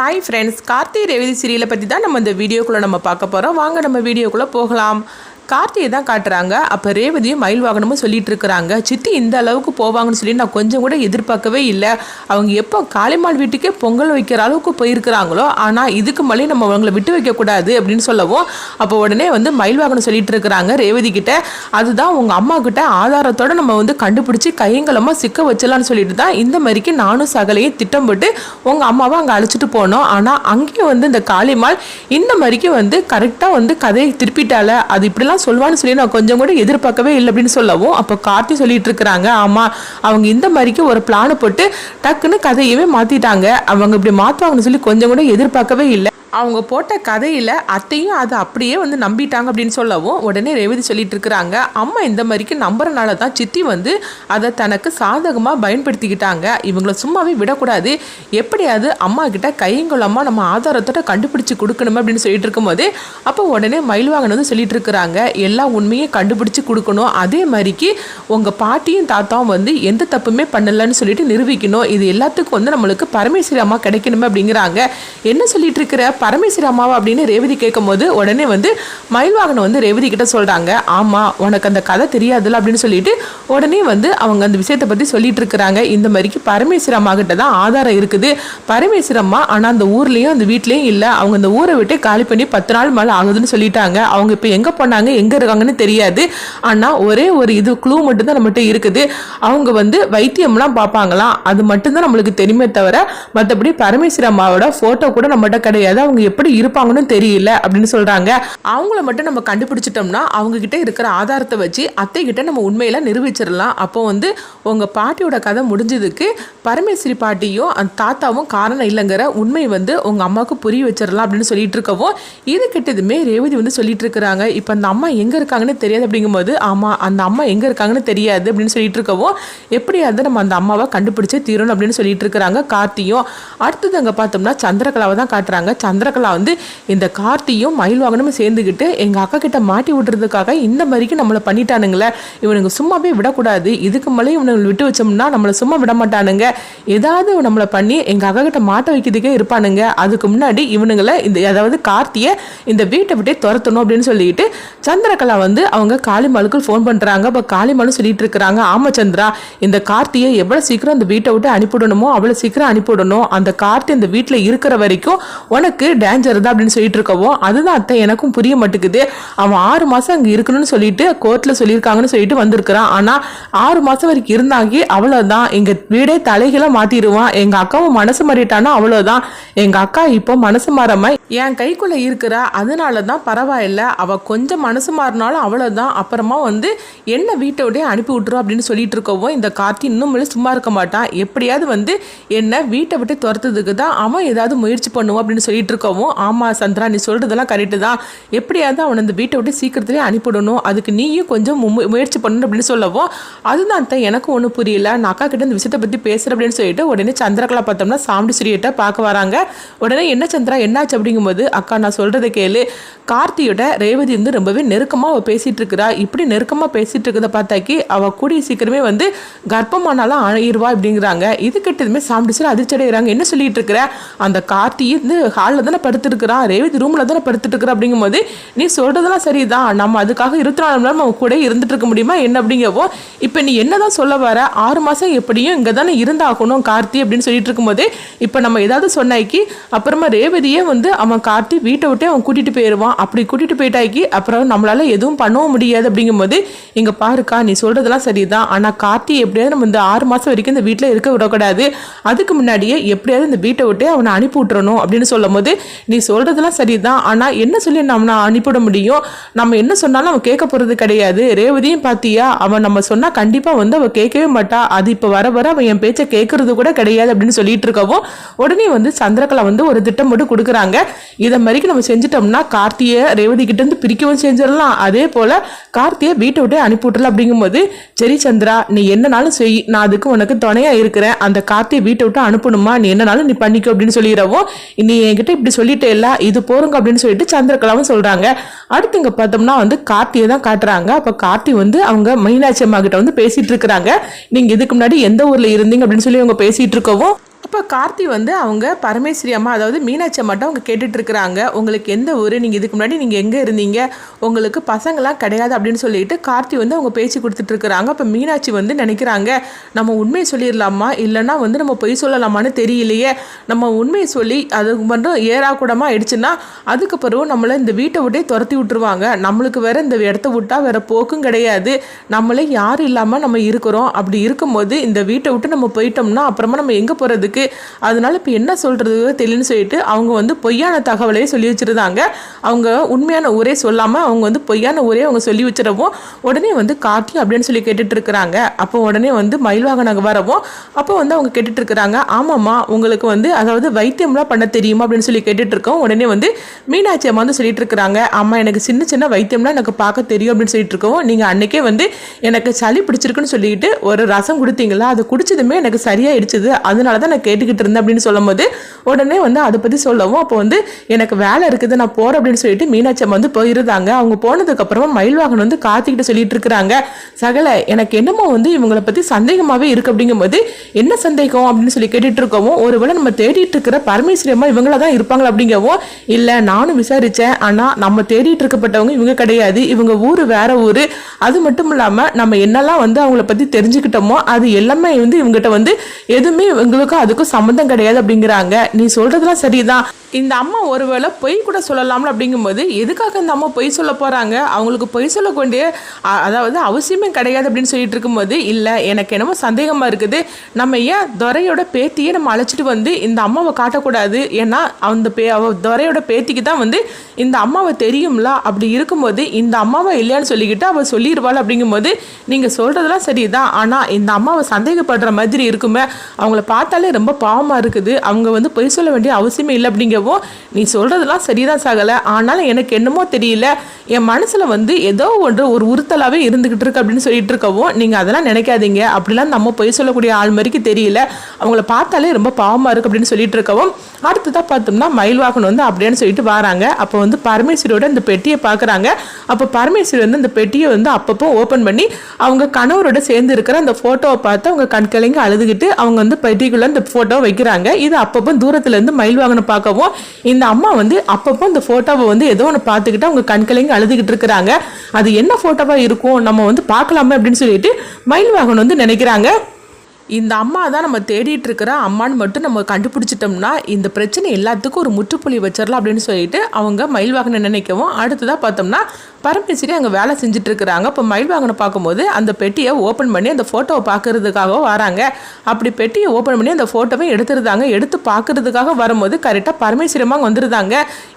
Hi friends Karthigai Revathi சீரியலை பற்றி தான் நம்ம இந்த வீடியோக்குள்ளே நம்ம பார்க்க போகிறோம் வாங்க நம்ம வீடியோக்குள்ளே போகலாம். கார்த்தியை தான் காட்டுறாங்க. அப்போ ரேவதியும் மயில் வாகனமும் சொல்லிட்டு இருக்கிறாங்க சித்தி இந்த அளவுக்கு போவாங்கன்னு சொல்லி நான் கொஞ்சம் கூட எதிர்பார்க்கவே இல்லை. அவங்க எப்போ காளிமாள் வீட்டுக்கே பொங்கல் வைக்கிற அளவுக்கு போயிருக்கிறாங்களோ ஆனால் இதுக்கு மேலே நம்ம அவங்கள விட்டு வைக்கக்கூடாது அப்படின்னு சொல்லவும் அப்போ உடனே வந்து மயில் வாகனம் சொல்லிட்டு இருக்கிறாங்க ரேவதி கிட்ட. அதுதான் உங்கள் அம்மா கிட்ட ஆதாரத்தோட நம்ம வந்து கண்டுபிடிச்சி கையங்கலமாக சிக்க வச்சலாம்னு சொல்லிட்டு தான் இந்த மாதிரிக்கு நானும் சகலையும் திட்டம் போட்டு உங்கள் அம்மாவை அங்கே அழைச்சிட்டு போனோம். ஆனால் அங்கேயும் வந்து இந்த காளிமாள் இந்த மாதிரிக்கு வந்து கரெக்டாக வந்து கதையை திருப்பிட்டால அது இப்படிலாம் சொல்லுவான்னு சொல்லி நான் கொஞ்சம் கூட எதிர்பார்க்கவே இல்லை அப்படின்னு சொல்லவும் அப்போ கார்த்தி சொல்லிட்டு இருக்கிறாங்க ஆமாம் அவங்க இந்த மாதிரிக்கு ஒரு பிளானை போட்டு டக்குன்னு கதையவே மாற்றிட்டாங்க அவங்க இப்படி மாற்றுவாங்கன்னு சொல்லி கொஞ்சம் கூட எதிர்பார்க்கவே இல்லை. அவங்க போட்ட கதையில் அத்தையும் அதை அப்படியே வந்து நம்பிட்டாங்க அப்படின்னு சொல்லவும் உடனே ரேவதி சொல்லிட்டு இருக்கிறாங்க. அம்மா இந்த மாதிரிக்கு நம்புறனால தான் சித்தி வந்து அதை தனக்கு சாதகமாக பயன்படுத்திக்கிட்டாங்க. இவங்கள சும்மாவே விடக்கூடாது. எப்படியாவது அம்மா கிட்ட கையங்குளமாக நம்ம ஆதாரத்தோட கண்டுபிடிச்சு கொடுக்கணும் அப்படின்னு சொல்லிட்டு இருக்கும்போது அப்போ உடனே மயில்வாகன் வந்து சொல்லிட்டு இருக்கிறாங்க. எல்லா உண்மையும் கண்டுபிடிச்சு கொடுக்கணும். அதே மாதிரிக்கு உங்கள் பாட்டியும் தாத்தாவும் வந்து எந்த தப்புமே பண்ணலன்னு சொல்லிட்டு நிரூபிக்கணும். இது எல்லாத்துக்கும் வந்து நம்மளுக்கு பரமேஸ்வரி அம்மா கிடைக்கணுமே அப்படிங்கிறாங்க. என்ன சொல்லிட்டு இருக்கிற? பரமேஸ்வரி அம்மாவா அப்படின்னு ரேவதி கேட்கும்போது உடனே வந்து மயில்வாகனம் வந்து ரேவதி கிட்ட சொல்கிறாங்க ஆமாம் உனக்கு அந்த கதை தெரியாதுல்ல அப்படின்னு சொல்லிட்டு உடனே வந்து அவங்க அந்த விஷயத்தை பற்றி சொல்லிட்டு இருக்கிறாங்க. இந்த மாதிரிக்கு பரமேஸ்வரி அம்மா கிட்ட தான் ஆதாரம் இருக்குது. பரமேஸ்வரி அம்மா ஆனால் அந்த ஊர்லேயும் அந்த வீட்லேயும் இல்லை. அவங்க அந்த ஊரை விட்டு காலி பண்ணி பத்து நாள் மேலே ஆகுதுன்னு சொல்லிட்டாங்க. அவங்க இப்போ எங்கே போனாங்க எங்கே இருக்காங்கன்னு தெரியாது. ஆனால் ஒரே ஒரு இது க்ளூ மட்டும்தான் நம்மகிட்ட இருக்குது. அவங்க வந்து வைத்தியம்லாம் பார்ப்பாங்களாம். அது மட்டும்தான் நம்மளுக்கு தெரியுமே தவிர மற்றபடி பரமேஸ்வரி அம்மாவோட ஃபோட்டோ கூட நம்மகிட்ட கிடையாது. அவங்க எப்படி இருப்பாங்கன்னு தெரியல அப்படின்னு சொல்றாங்க. அவங்கள மட்டும் நம்ம கண்டுபிடிச்சிட்டோம்னா அவங்க கிட்ட இருக்கிற ஆதாரத்தை வச்சு அத்தை கிட்ட நம்ம உண்மையில நிரூபிச்சிடலாம். அப்போ வந்து உங்க பாட்டியோட கதை முடிஞ்சதுக்கு பரமேஸ்வரி பாட்டியும் அந்த தாத்தாவும் காரணம் இல்லைங்கிற உண்மை வந்து உங்க அம்மாவுக்கு புரிய வச்சிடலாம் அப்படின்னு சொல்லிட்டு இருக்கவும் இது கிட்டதுமே ரேவதி வந்து சொல்லிட்டு இருக்கிறாங்க. இப்போ அந்த அம்மா எங்க இருக்காங்கன்னு தெரியாது அப்படிங்கும்போது ஆமா அந்த அம்மா எங்க இருக்காங்கன்னு தெரியாது அப்படின்னு சொல்லிட்டு இருக்கவும் எப்படியாவது நம்ம அந்த அம்மாவை கண்டுபிடிச்சே தீரணும் அப்படின்னு சொல்லிட்டு இருக்கிறாங்க. கார்த்தியும் அடுத்தது அங்கே பார்த்தோம்னா சந்திரகலாவை தான் காட்டுறாங்க. சந்திரகலா வந்து இந்த கார்த்தியும் மயில் வாகனமும் சேர்ந்துக்கிட்டு எங்கள் அக்கா கிட்ட மாட்டி விட்டுறதுக்காக இந்த மாதிரிக்கு நம்மளை பண்ணிட்டானுங்களே. இவனுங்க சும்மாவே விடக்கூடாது. இதுக்கு மேலே இவனுங்களை விட்டு வச்சோம்னா நம்மளை சும்மா விட மாட்டானுங்க ஏதாவது நம்மளை பண்ணி எங்கள் அக்கா கிட்ட மாட்ட வைக்கிறதுக்கே இருப்பானுங்க. அதுக்கு முன்னாடி இவனுங்களை இந்த அதாவது கார்த்தியை இந்த வீட்டை விட்டே துரத்தணும் அப்படின்னு சொல்லிட்டு சந்திரகலா வந்து அவங்க காளிமாலுக்கு ஃபோன் பண்ணுறாங்க இப்போ காளிமாலும் சொல்லிட்டு இருக்கிறாங்க ஆமா சந்திரா இந்த கார்த்தியை எவ்வளோ சீக்கிரம் அந்த வீட்டை விட்டு அனுப்பிவிடணுமோ அவ்வளோ சீக்கிரம் அனுப்பிவிடணும் அந்த கார்த்தி இந்த வீட்டில் இருக்கிற வரைக்கும் உனக்கு டேஞ்சர் தான் அப்படின்னு சொல்லிட்டு இருக்கவும் அதுதான் அத்தை எனக்கும் புரிய மாட்டேங்குது. அவன் ஆறு மாதம் அங்கே இருக்கணும்னு சொல்லிட்டு கோர்ட்டில் சொல்லியிருக்காங்கன்னு சொல்லிட்டு வந்திருக்கிறான். ஆனால் ஆறு மாதம் வரைக்கும் இருந்தாங்க அவ்வளோதான் எங்கள் வீடே தலைகளை மாற்றிடுவான் எங்கள் அக்காவும் மனசு மாறிட்டானா அவ்வளோதான் எங்கள் அக்கா இப்போ மனசு மாறாம என் கைக்குள்ளே இருக்கிறா அதனால தான் பரவாயில்ல. அவள் கொஞ்சம் மனசு மாறினாலும் அவ்வளோதான் அப்புறமா வந்து என்ன வீட்டை அனுப்பி விட்டுரும் அப்படின்னு சொல்லிட்டு இருக்கவும் இந்த கார்த்தி இன்னும் சும்மா இருக்க மாட்டான் எப்படியாவது வந்து என்ன வீட்டை விட்டு துரத்துறதுக்கு தான் அவன் ஏதாவது முயற்சி பண்ணுவோம் அப்படின்னு சொல்லிட்டு இருக்கவும் ஆமாம் சந்திரா நீ சொல்கிறதெல்லாம் கரெக்டு தான். எப்படியாவது அவனை அந்த வீட்டை விட்டு சீக்கிரத்துலேயே அனுப்பிவிடணும் அதுக்கு நீயும் கொஞ்சம் முயற்சி பண்ணணும் அப்படின்னு சொல்லவும் அதுதான் தான் எனக்கும் ஒன்றும் புரியல. நான் அக்கா கிட்ட இந்த விஷயத்தை பற்றி பேசுகிறேன் அப்படின்னு சொல்லிட்டு உடனே சந்திரகலா பார்த்தோம்னா சாமிடி சிறியிட்ட பார்க்க வராங்க. உடனே என்ன சந்திரா என்னாச்சு? அப்படிங்கும்போது அக்கா நான் சொல்கிறத கேளு. கார்த்தியோட ரேவதி வந்து ரொம்பவே நெருக்கமாக அவள் பேசிகிட்டு இருக்கிறா. இப்படி நெருக்கமாக பேசிகிட்டு இருக்கிறத பார்த்தாக்கி அவள் கூடிய சீக்கிரமே வந்து கர்ப்பமானாலும் ஆயிடுவா அப்படிங்கிறாங்க. இது கிட்டதுமே சாமிடி சுரி அதிர்ச்சி அடைகிறாங்க என்ன சொல்லிட்டு இருக்கிற? அந்த கார்த்தி வந்து ஹாலில் தானே படுத்துருக்குறான் ரேவதி ரூமில் தானே படுத்துட்டுருக்குற அப்படிங்கும்போது நீ சொல்கிறதெல்லாம் சரிதான். நம்ம அதுக்காக இருபத்தி நாலு மணி நேரம் அவங்க கூட இருந்துட்டு இருக்க முடியுமா? என்ன? அப்படிங்கவோ இப்போ நீ என்னதான் சொல்ல வர? ஆறு மாதம் எப்படியும் இங்கே தானே இருந்தாகணும் கார்த்தி அப்படின்னு சொல்லிட்டு இருக்கும்போது இப்போ நம்ம ஏதாவது சொன்னாக்கி அப்புறமா ரேவதியே வந்து அவன் கார்த்தி வீட்டை விட்டே அவன் கூட்டிகிட்டு போயிடுவான் அப்படி கூட்டிகிட்டு போயிட்டாக்கி அப்புறம் நம்மளால் எதுவும் பண்ணவும் முடியாது. அப்படிங்கும்போது இங்கே பாருக்கா நீ சொல்றதெல்லாம் சரிதான். ஆனால் கார்த்தி எப்படியாவது நம்ம இந்த ஆறு மாதம் வரைக்கும் இந்த வீட்டில் இருக்க விடக்கூடாது. அதுக்கு முன்னாடியே எப்படியாவது இந்த வீட்டை விட்டே அவனை அனுப்பி விட்டுறணும். அப்படின்னு சொல்லும் போது நீ சொல்றதெல்லாம் சரிதான். ஆனா என்ன சொல்லி நம்ம அனுப்பிவிட முடியும்? நம்ம என்ன சொன்னாலும் அவன் கேட்க போறது கிடையாது. ரேவதியும் பாத்தியா? அவன் நம்ம சொன்னா கண்டிப்பா வந்து அவ கேட்கவே மாட்டா. அது இப்ப வர வர அவன் என் பேச்சை கேட்கறது கூட கிடையாது அப்படின்னு சொல்லிட்டு இருக்கவும் உடனே வந்து சந்திரகலா வந்து ஒரு திட்டம் மட்டும் கொடுக்குறாங்க. இதை மாதிரிக்கு நம்ம செஞ்சுட்டோம்னா கார்த்தியை ரேவதி கிட்ட இருந்து பிரிக்கவும் செஞ்சிடலாம். அதே போல கார்த்தியை வீட்டை விட்டே அனுப்பி விட்டுறலாம் அப்படிங்கும்போது சரி சந்திரா நீ என்னனாலும் செய். நான் அதுக்கு உனக்கு துணையா இருக்கிறேன். அந்த கார்த்தியை வீட்டை விட்டு அனுப்பணுமா? நீ என்னனாலும் நீ பண்ணிக்கோ அப்படின்னு சொல்லிடுறவும் நீ என்கிட்ட இப்படி சொல்லிட்டே இல்ல இது போருங்க அப்படின்னு சொல்லிட்டு சந்திரகலாவும் சொல்றாங்க. அடுத்து இங்க பார்த்தோம்னா வந்து கார்த்தியை தான் காட்டுறாங்க. அப்ப கார்த்தி வந்து அவங்க மீனாட்சி அம்மா கிட்ட வந்து பேசிட்டு இருக்கிறாங்க. நீங்க இதுக்கு முன்னாடி எந்த ஊர்ல இருந்தீங்க அப்படின்னு சொல்லி அவங்க பேசிட்டு இருக்கவும் அப்போ கார்த்தி வந்து அவங்க பரமேஸ்வரி அம்மா அதாவது மீனாட்சி அம்மாட்டம் அவங்க கேட்டுட்ருக்குறாங்க. உங்களுக்கு எந்த ஊர்? நீங்கள் இதுக்கு முன்னாடி நீங்கள் எங்கே இருந்தீங்க? உங்களுக்கு பசங்களாம் கிடையாது அப்படின்னு சொல்லிட்டு கார்த்தி வந்து அவங்க பேச்சு கொடுத்துட்ருக்குறாங்க. அப்போ மீனாட்சி வந்து நினைக்கிறாங்க நம்ம உண்மையை சொல்லிடலாமா இல்லைன்னா வந்து நம்ம பொய் சொல்லலாமான்னு தெரியலையே. நம்ம உண்மையை சொல்லி அது மட்டும் ஏறா ஆயிடுச்சுன்னா அதுக்கப்புறம் நம்மளை இந்த வீட்டை விட்டே துரத்தி விட்டுருவாங்க. நம்மளுக்கு வேற இந்த இடத்த விட்டால் வேற போக்கும் கிடையாது. நம்மளே யாரும் இல்லாமல் நம்ம இருக்கிறோம். அப்படி இருக்கும்போது இந்த வீட்டை விட்டு நம்ம போயிட்டோம்னா அப்புறமா நம்ம எங்கே போகிறது இருக்குது அதனால இப்போ என்ன சொல்கிறது தெரியலன்னு சொல்லிட்டு அவங்க வந்து பொய்யான தகவலையே சொல்லி வச்சுருந்தாங்க. அவங்க உண்மையான ஊரே சொல்லாமல் அவங்க வந்து பொய்யான ஊரே அவங்க சொல்லி வச்சிடவும் உடனே வந்து கார்த்தி அப்படின்னு சொல்லி கேட்டுட்டு இருக்கிறாங்க. அப்போ உடனே வந்து மயில்வாகனாக வரவும் அப்போ வந்து அவங்க கேட்டுட்டு இருக்கிறாங்க. ஆமாம்மா உங்களுக்கு வந்து அதாவது வைத்தியம்லாம் பண்ண தெரியுமா அப்படின்னு சொல்லி கேட்டுட்டு இருக்கோம் உடனே வந்து மீனாட்சி அம்மா வந்து சொல்லிட்டு இருக்கிறாங்க. அம்மா எனக்கு சின்ன சின்ன வைத்தியம்லாம் எனக்கு பார்க்க தெரியும் அப்படின்னு சொல்லிட்டு இருக்கோம் நீங்கள் அன்னைக்கே வந்து எனக்கு சளி பிடிச்சிருக்குன்னு சொல்லிட்டு ஒரு ரசம் கொடுத்தீங்களா? அது குடிச்சதுமே எனக்கு சரியாயிடுச்சுது. அதனால தான் நான் கேட்டுக்கிட்டு இருந்தேன் அப்படின்னு சொல்லும்போது உடனே வந்து அதை பற்றி சொல்லவும் அப்போ வந்து எனக்கு வேலை இருக்குது நான் போகிறேன் அப்படின்னு சொல்லிட்டு மீனாட்சி அம்மா வந்து போயிருந்தாங்க. அவங்க போனதுக்கப்புறமா மயில்வாகன் வந்து காத்திக்கிட்டு சொல்லிட்டு இருக்கிறாங்க. சகல எனக்கு என்னமோ வந்து இவங்களை பற்றி சந்தேகமாகவே இருக்கு அப்படிங்கும்போது என்ன சந்தேகம் அப்படின்னு சொல்லி கேட்டுட்டு இருக்கவும் ஒருவேளை நம்ம தேடிட்டு இருக்கிற பரமேஸ்வரி அம்மா இவங்கள தான் இருப்பாங்களா அப்படிங்கவும் இல்லை நானும் விசாரித்தேன் ஆனால் நம்ம தேடிட்டு இருக்கப்பட்டவங்க இவங்க கிடையாது. இவங்க ஊர் வேற ஊர். அது மட்டும் இல்லாமல் நம்ம என்னெல்லாம் வந்து அவங்கள பற்றி தெரிஞ்சுக்கிட்டோமோ அது எல்லாமே வந்து இவங்ககிட்ட வந்து எதுவுமே இவங்களுக்கும் அதுக்கும் சம்மந்தம் கிடையாது அப்படிங்கிறாங்க. நீ சொல்றதெல்லாம் சரிதான். இந்த அம்மா ஒருவேளை பொய் கூட சொல்லலாம்ல அப்படிங்கும்போது எதுக்காக இந்த அம்மா பொய் சொல்ல போகிறாங்க அவங்களுக்கு பொய் சொல்லக்கூடிய அதாவது அவசியமே கிடையாது அப்படின்னு சொல்லிட்டு இருக்கும்போது இல்லை எனக்கு என்னமோ சந்தேகமாக இருக்குது. நம்ம ஏன் துறையோட பேத்தியை நம்ம அழைச்சிட்டு வந்து இந்த அம்மாவை காட்டக்கூடாது? ஏன்னா அந்த பே அவ துறையோட பேத்திக்கு தான் வந்து இந்த அம்மாவை தெரியும்ல. அப்படி இருக்கும்போது இந்த அம்மாவை இல்லையான்னு சொல்லிக்கிட்டு அவள் சொல்லிடுவாள் அப்படிங்கும்போது நீங்கள் சொல்கிறதெல்லாம் சரிதான். ஆனால் இந்த அம்மாவை சந்தேகப்படுற மாதிரி இருக்குமே அவங்கள பார்த்தாலே ரொம்ப பாவமாக இருக்குது. அவங்க வந்து பொய் சொல்ல வேண்டிய அவசியமே இல்லை அப்படிங்கவும் நீ சொல்கிறதெல்லாம் சரிதான் சாகலை. ஆனாலும் எனக்கு என்னமோ தெரியல. என் மனசில் வந்து ஏதோ ஒன்று ஒரு உறுத்தலாகவே இருந்துக்கிட்டு இருக்கு அப்படின்னு சொல்லிட்டு இருக்கவும் நீங்கள் அதெல்லாம் நினைக்காதீங்க. அப்படிலாம் நம்ம பொய் சொல்லக்கூடிய ஆள் மாதிரிக்கு தெரியல. அவங்கள பார்த்தாலே ரொம்ப பாவமாக இருக்குது அப்படின்னு சொல்லிட்டு இருக்கவும் அடுத்ததாக பார்த்தோம்னா மயில்வாகன் வந்து அப்படின்னு சொல்லிட்டு வராங்க. அப்போ வந்து பரமேஸ்வரியோட இந்த பெட்டியை பார்க்குறாங்க. அப்போ பரமேஸ்வரி வந்து இந்த பெட்டியை வந்து அப்பப்போ ஓப்பன் பண்ணி அவங்க கணவரோட சேர்ந்து இருக்கிற அந்த ஃபோட்டோவை பார்த்து அவங்க கண்கலைங்க அழுதுகிட்டு அவங்க வந்து பெட்டிக்குள்ளே அந்த ஃபோட்டோவை வைக்கிறாங்க. இது அப்பப்போ தூரத்துலேருந்து மயில் மயில்வாகனை பார்க்கவும் இந்த அம்மா வந்து அப்பப்போ இந்த ஃபோட்டோவை வந்து ஏதோ ஒன்று பார்த்துக்கிட்டு அவங்க கண்களையும் அழுதுகிட்டு இருக்கிறாங்க. அது என்ன ஃபோட்டோவாக இருக்கும்? நம்ம வந்து பார்க்கலாமே அப்படின்னு சொல்லிட்டு மயில்வாகன் வந்து நினைக்கிறாங்க. இந்த அம்மா தான் நம்ம தேடிட்டு இருக்கிற அம்மான்னு மட்டும் நம்ம கண்டுபிடிச்சிட்டோம்னா இந்த பிரச்சனை எல்லாத்துக்கும் ஒரு முற்றுப்புள்ளி வச்சிடலாம் அப்படின்னு சொல்லிட்டு அவங்க மயில்வாகனை நினைக்கவும் அடுத்ததாக பார்த்தோம்னா பரமேஸ்வரி அங்கே வேலை செஞ்சுட்டு இருக்கிறாங்க. இப்போ மயில்வாகனை பார்க்கும்போது அந்த பெட்டியை ஓப்பன் பண்ணி அந்த ஃபோட்டோவை பார்க்கறதுக்காக வராங்க. அப்படி பெட்டியை ஓப்பன் பண்ணி அந்த ஃபோட்டோவை எடுத்துருந்தாங்க எடுத்து பார்க்கறதுக்காக வரும்போது கரெக்டாக பரமேஸ்வரமாக வந்துருந்தாங்க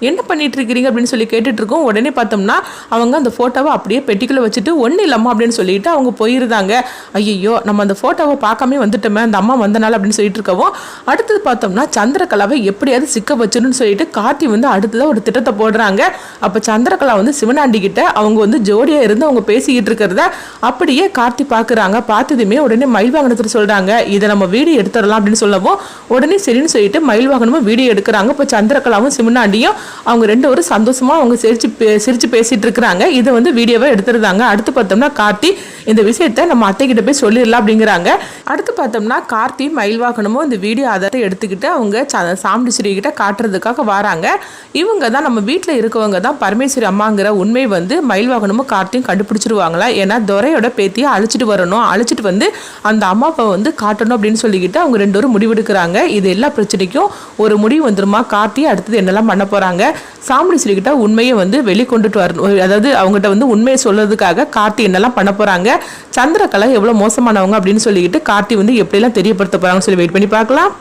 என்ன பண்ணிட்டு இருக்கிறீங்க அப்படின்னு சொல்லி கேட்டுட்ருக்கோம் உடனே பார்த்தோம்னா அவங்க அந்த ஃபோட்டோவை அப்படியே பெட்டிக்குள்ளே வச்சுட்டு ஒன்றும் இல்லாமா அப்படின்னு சொல்லிட்டு அவங்க போயிருந்தாங்க. ஐயோ நம்ம அந்த ஃபோட்டோவை பார்க்காம வந்துட்டோமே அந்த அம்மா வந்தனால அப்படின்னு சொல்லிட்டு இருக்கவும் அடுத்தது பார்த்தோம்னா சந்திரகலாவை எப்படியாவது சிக்க வச்சிடணும்னு சொல்லிட்டு கார்த்தி வந்து அடுத்ததாக ஒரு திட்டத்தை போடுறாங்க. அப்போ சந்திரகலா வந்து சிவனாண்டி கிட்ட அவங்க வந்து ஜோடியாக இருந்து அவங்க பேசிக்கிட்டு இருக்கிறத அப்படியே கார்த்தி பார்க்குறாங்க பார்த்ததுமே உடனே மயில் வாகனத்தில் சொல்கிறாங்க இதை நம்ம வீடியோ எடுத்துடலாம் அப்படின்னு சொல்லவும் உடனே சரின்னு சொல்லிட்டு மயில் வாகனமும் வீடியோ எடுக்கிறாங்க. இப்போ சந்திரகலாவும் சிவனாண்டியும் அவங்க ரெண்டு பேரும் சந்தோஷமாக அவங்க சிரிச்சு பே- சிரிச்சு பேசிகிட்டு இருக்கிறாங்க. இதை வந்து வீடியோவை எடுத்துருந்தாங்க அடுத்து பார்த்தோம்னா கார்த்தி இந்த விஷயத்த நம்ம அத்தைக்கிட்ட போய் சொல்லிடலாம் அப்படிங்கிறாங்க. அடுத்து பார்த்தோம்னா கார்த்தி மயில்வாகனமும் இந்த வீடியோ ஆதாரத்தை எடுத்துக்கிட்டு அவங்க ச- கிட்ட காட்டுறதுக்காக வராங்க. இவங்க தான் நம்ம வீட்டில் இருக்கவங்க தான் பரமேஸ்வரி அம்மாங்கிற உண்மை வந்து மயில்வாகனமும் கார்த்தியும் கண்டுபிடிச்சிருவாங்களா? ஏன்னா துரையோட பேத்தியை அழைச்சிட்டு வரணும். அழைச்சிட்டு வந்து அந்த அம்மாவை வந்து காட்டணும் அப்படின்னு சொல்லிக்கிட்டு அவங்க ரெண்டு பேரும் முடிவெடுக்கிறாங்க. இது எல்லா பிரச்சனைக்கும் ஒரு முடிவு வந்துருமா? கார்த்தி அடுத்தது என்னெல்லாம் பண்ண போகிறாங்க சாமுண்டீஸ்வரி கிட்ட உண்மையை வந்து வெளிக்கொண்டுட்டு வரணும். அதாவது அவங்ககிட்ட வந்து உண்மையை சொல்றதுக்காக கார்த்தி என்னெல்லாம் பண்ண போகிறாங்க சந்திரகலா எவ்வளோ மோசமானவங்க அப்படின்னு சொல்லிக்கிட்டு கார்த்தி வந்து எப்படிலாம் தெரியப்படுத்த போகிறாங்கன்னு சொல்லி வெயிட் பண்ணி பார்க்கலாம்.